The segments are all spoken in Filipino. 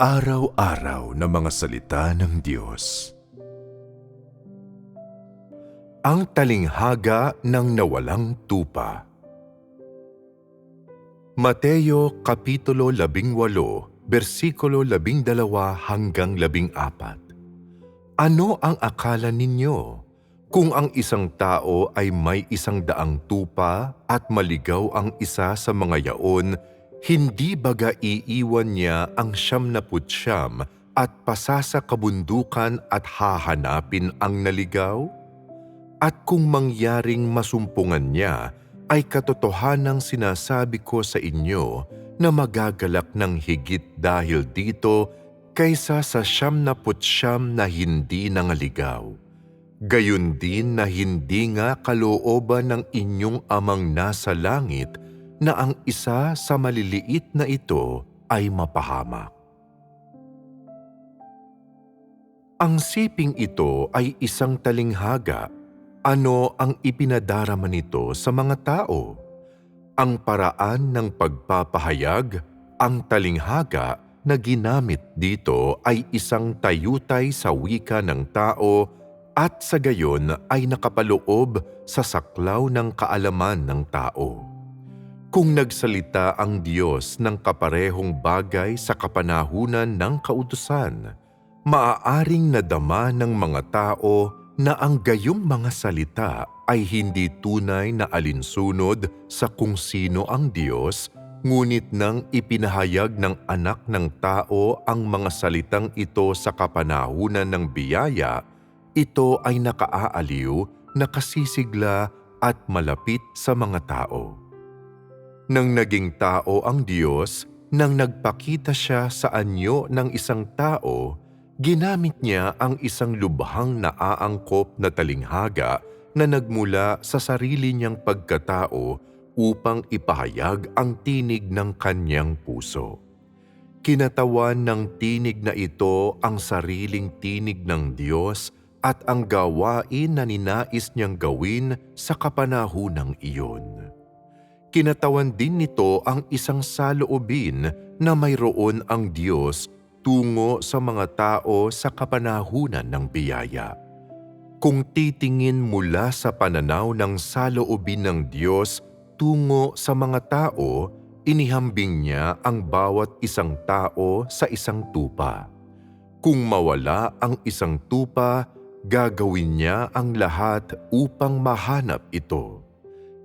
Araw-araw na mga salita ng Diyos. Ang talinghaga ng nawalang tupa. Mateo Kapitulo 18, versikulo 12 hanggang 14. Ano ang akala ninyo? Kung ang isang tao ay may isang daang tupa at maligaw ang isa sa mga yaon, hindi baga iiwan niya ang siyam na putsyam at pasasa kabundukan at hahanapin ang naligaw? At kung mangyaring masumpungan niya, ay katotohanang sinasabi ko sa inyo na magagalak ng higit dahil dito kaysa sa siyam na putsyam na hindi nangaligaw. Gayun din na hindi nga kalooban ng inyong amang nasa langit na ang isa sa maliliit na ito ay mapahamak. Ang siping ito ay isang talinghaga. Ano ang ipinadarama nito sa mga tao? Ang paraan ng pagpapahayag, ang talinghaga na ginamit dito ay isang tayutay sa wika ng tao at sa gayon ay nakapaloob sa saklaw ng kaalaman ng tao. Kung nagsalita ang Diyos ng kaparehong bagay sa kapanahunan ng kautusan, maaaring nadama ng mga tao na ang gayong mga salita ay hindi tunay na alinsunod sa kung sino ang Diyos, ngunit nang ipinahayag ng anak ng tao ang mga salitang ito sa kapanahunan ng biyaya, ito ay nakaaaliw, nakasisigla at malapit sa mga tao. Nang naging tao ang Diyos, nang nagpakita siya sa anyo ng isang tao, ginamit niya ang isang lubhang naaangkop na talinghaga na nagmula sa sarili niyang pagkatao upang ipahayag ang tinig ng kanyang puso. Kinatawan ng tinig na ito ang sariling tinig ng Diyos at ang gawain na ninais niyang gawin sa kapanahunang iyon kinatawan din nito ang isang saloobin na mayroon ang Diyos tungo sa mga tao sa kapanahunan ng biyaya. Kung titingin mula sa pananaw ng saloobin ng Diyos tungo sa mga tao, inihambing niya ang bawat isang tao sa isang tupa. Kung mawala ang isang tupa, gagawin niya ang lahat upang mahanap ito.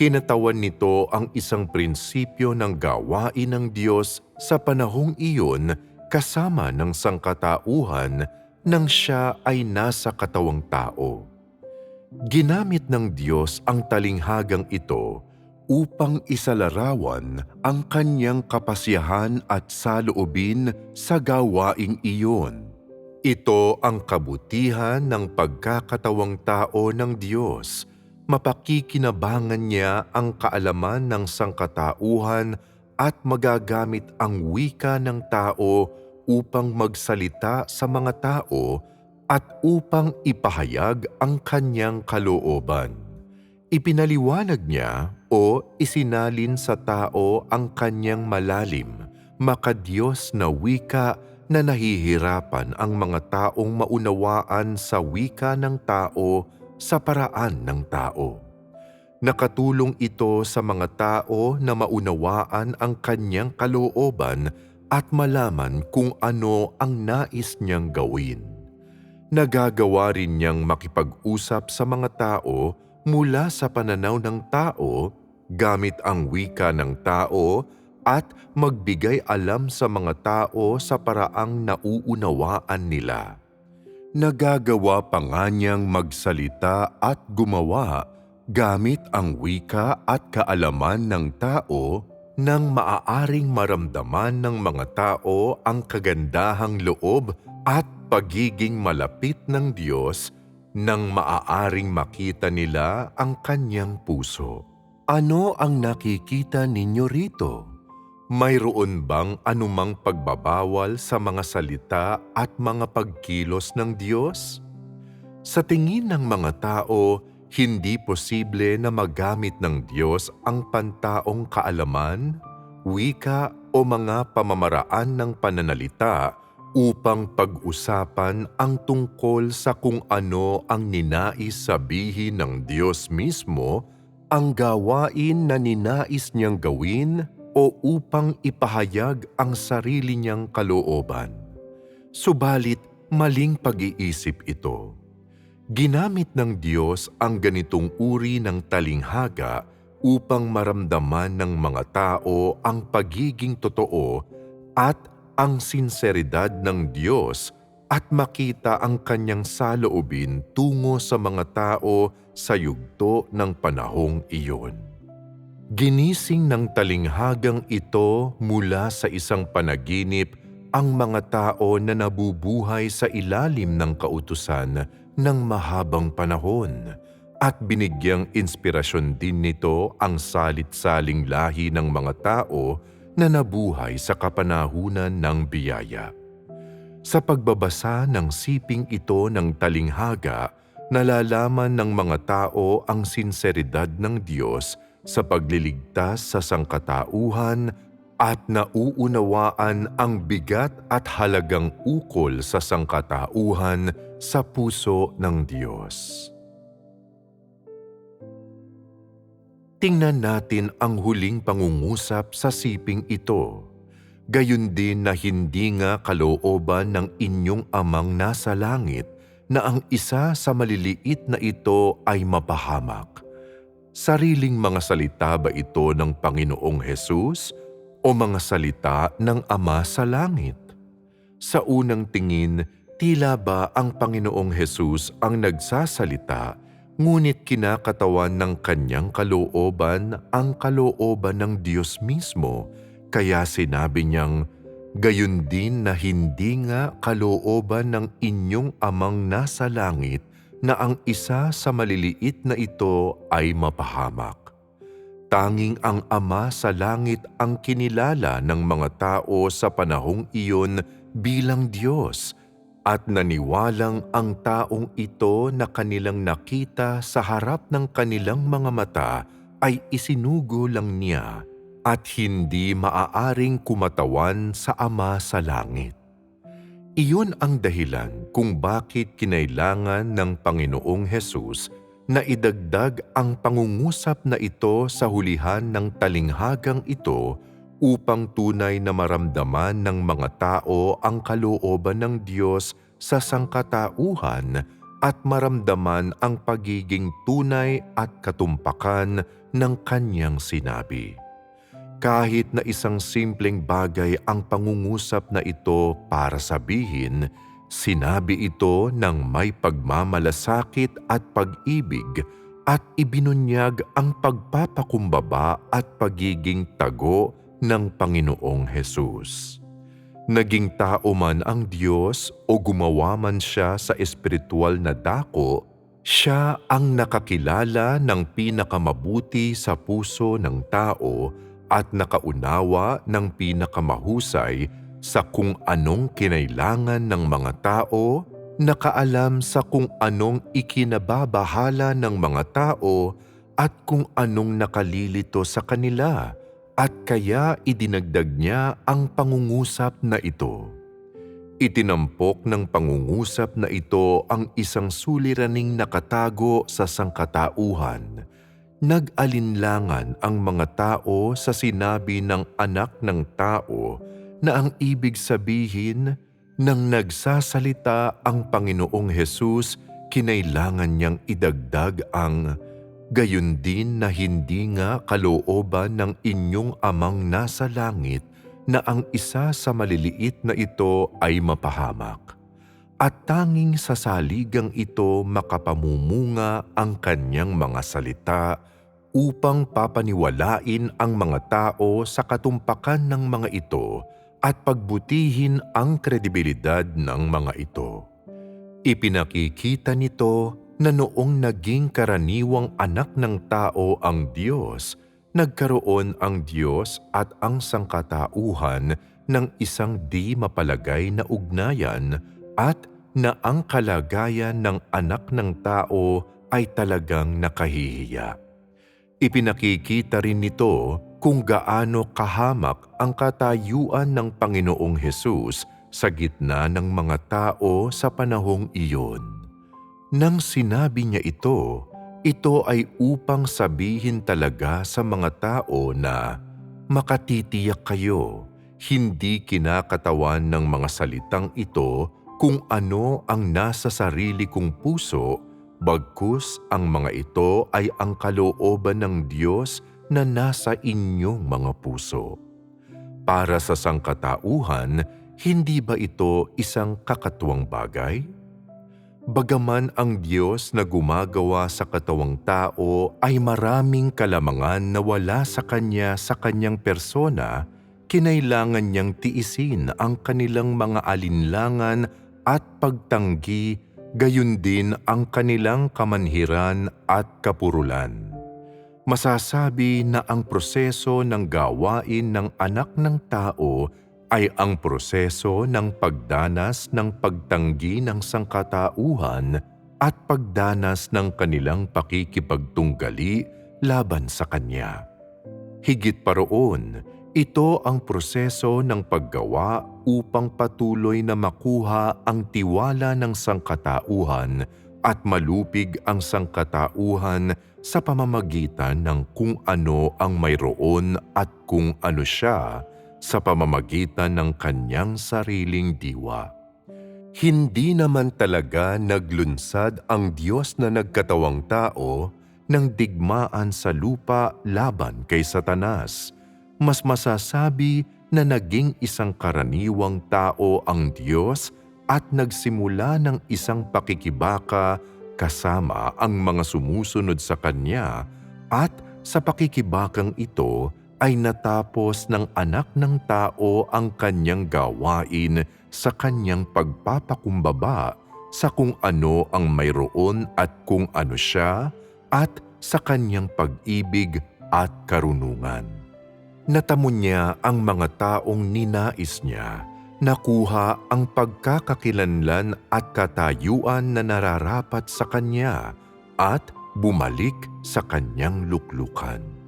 Kinatawan nito ang isang prinsipyo ng gawain ng Diyos sa panahong iyon kasama ng sangkatauhan nang siya ay nasa katawang tao. Ginamit ng Diyos ang talinghagang ito upang isalarawan ang kanyang kapasyahan at saloobin sa gawaing iyon. Ito ang kabutihan ng pagkakatawang tao ng Diyos mapakikinabangan niya ang kaalaman ng sangkatauhan at magagamit ang wika ng tao upang magsalita sa mga tao at upang ipahayag ang kanyang kalooban. Ipinaliwanag niya o isinalin sa tao ang kanyang malalim, makadiyos na wika na nahihirapan ang mga taong maunawaan sa wika ng tao sa paraan ng tao. Nakatulong ito sa mga tao na maunawaan ang kanyang kalooban at malaman kung ano ang nais niyang gawin. Nagagawa rin niyang makipag-usap sa mga tao mula sa pananaw ng tao gamit ang wika ng tao at magbigay alam sa mga tao sa paraang nauunawaan nila. Nagagawa pa nga niyang magsalita at gumawa gamit ang wika at kaalaman ng tao nang maaaring maramdaman ng mga tao ang kagandahang loob at pagiging malapit ng Diyos nang maaaring makita nila ang kanyang puso. Ano ang nakikita ninyo rito? Mayroon bang anumang pagbabawal sa mga salita at mga pagkilos ng Diyos? Sa tingin ng mga tao, hindi posible na magamit ng Diyos ang pantaong kaalaman, wika o mga pamamaraan ng pananalita upang pag-usapan ang tungkol sa kung ano ang ninais sabihin ng Diyos mismo, ang gawain na ninais niyang gawin o upang ipahayag ang sarili niyang kalooban. Subalit maling pag-iisip ito. Ginamit ng Diyos ang ganitong uri ng talinghaga upang maramdaman ng mga tao ang pagiging totoo at ang sinseridad ng Diyos at makita ang kanyang saloobin tungo sa mga tao sa yugto ng panahong iyon. Ginising ng talinghagang ito mula sa isang panaginip ang mga tao na nabubuhay sa ilalim ng kautusan ng mahabang panahon at binigyang inspirasyon din nito ang salit-saling lahi ng mga tao na nabuhay sa kapanahunan ng biyaya. Sa pagbabasa ng siping ito ng talinghaga, nalalaman ng mga tao ang sinseridad ng Diyos sa pagliligtas sa sangkatauhan at nauunawaan ang bigat at halagang ukol sa sangkatauhan sa puso ng Diyos. Tingnan natin ang huling pangungusap sa siping ito. Gayun din na hindi nga kalooban ng inyong amang nasa langit na ang isa sa maliliit na ito ay mapahamak. Sariling mga salita ba ito ng Panginoong Hesus o mga salita ng Ama sa langit? Sa unang tingin, tila ba ang Panginoong Hesus ang nagsasalita ngunit kinakatawan ng kanyang kalooban ang kalooban ng Diyos mismo, kaya sinabi niyang, Gayon din na hindi nga kalooban ng inyong amang nasa langit na ang isa sa maliliit na ito ay mapahamak. Tanging ang Ama sa langit ang kinilala ng mga tao sa panahong iyon bilang Diyos – at naniwalang ang taong ito na kanilang nakita sa harap ng kanilang mga mata ay isinugo lang niya at hindi maaaring kumatawan sa Ama sa Langit. Iyon ang dahilan kung bakit kinailangan ng Panginoong Hesus na idagdag ang pangungusap na ito sa hulihan ng talinghagang ito upang tunay na maramdaman ng mga tao ang kalooban ng Diyos sa sangkatauhan at maramdaman ang pagiging tunay at katumpakan ng kanyang sinabi. Kahit na isang simpleng bagay ang pangungusap na ito para sabihin, sinabi ito ng may pagmamalasakit at pag-ibig at ibinunyag ang pagpapakumbaba at pagiging tago ng Panginoong Hesus. Naging tao man ang Diyos o gumawa man siya sa espiritual na dako, siya ang nakakilala ng pinakamamabuti sa puso ng tao at nakaunawa ng pinakamahusay sa kung anong kinailangan ng mga tao, nakaalam sa kung anong ikinababahala ng mga tao at kung anong nakalilito sa kanila at kaya idinagdag niya ang pangungusap na ito. Itinampok ng pangungusap na ito ang isang suliraning nakatago sa sangkatauhan. Nag-alinlangan ang mga tao sa sinabi ng anak ng tao na ang ibig sabihin nang nagsasalita ang Panginoong Hesus, kinailangan niyang idagdag ang gayon din na hindi nga kalooban ng inyong amang nasa langit na ang isa sa maliliit na ito ay mapahamak. At tanging sa saligang ito makapamumunga ang kanyang mga salita upang papaniwalain ang mga tao sa katumpakan ng mga ito at pagbutihin ang kredibilidad ng mga ito. Ipinakikita nito na noong naging karaniwang anak ng tao ang Diyos, nagkaroon ang Diyos at ang sangkatauhan ng isang di mapalagay na ugnayan at na ang kalagayan ng anak ng tao ay talagang nakahihiya. Ipinakikita rin nito kung gaano kahamak ang katayuan ng Panginoong Hesus sa gitna ng mga tao sa panahong iyon. Nang sinabi niya ito, ito ay upang sabihin talaga sa mga tao na makatitiyak kayo, hindi kinakatawan ng mga salitang ito kung ano ang nasa sarili kong puso, bagkus ang mga ito ay ang kalooban ng Diyos na nasa inyong mga puso. Para sa sangkatauhan, hindi ba ito isang kakatuwang bagay? Bagaman ang Diyos na gumagawa sa katawang tao ay maraming kalamangan na wala sa Kanya sa Kanyang persona, kinailangan niyang tiisin ang kanilang mga alinlangan at pagtanggi, gayon din ang kanilang kamanhiran at kapurulan. Masasabi na ang proseso ng gawain ng anak ng tao ay ang proseso ng pagdanas ng pagtanggi ng sangkatauhan at pagdanas ng kanilang pakikipagtunggali laban sa Kanya. Higit pa roon, ito ang proseso ng paggawa upang patuloy na makuha ang tiwala ng sangkatauhan at malupig ang sangkatauhan sa pamamagitan ng kung ano ang mayroon at kung ano siya sa pamamagitan ng kanyang sariling diwa. Hindi naman talaga naglunsad ang Diyos na nagkatawang tao ng digmaan sa lupa laban kay Satanas. Mas masasabi na naging isang karaniwang tao ang Diyos at nagsimula ng isang pakikibaka kasama ang mga sumusunod sa Kanya at sa pakikibakang ito ay natapos ng anak ng tao ang kanyang gawain sa kanyang pagpapakumbaba sa kung ano ang mayroon at kung ano siya at sa kanyang pag-ibig at karunungan. Natamo niya ang mga taong ninais niya, nakuha ang pagkakakilanlan at katayuan na nararapat sa kanya at bumalik sa kanyang luklukan.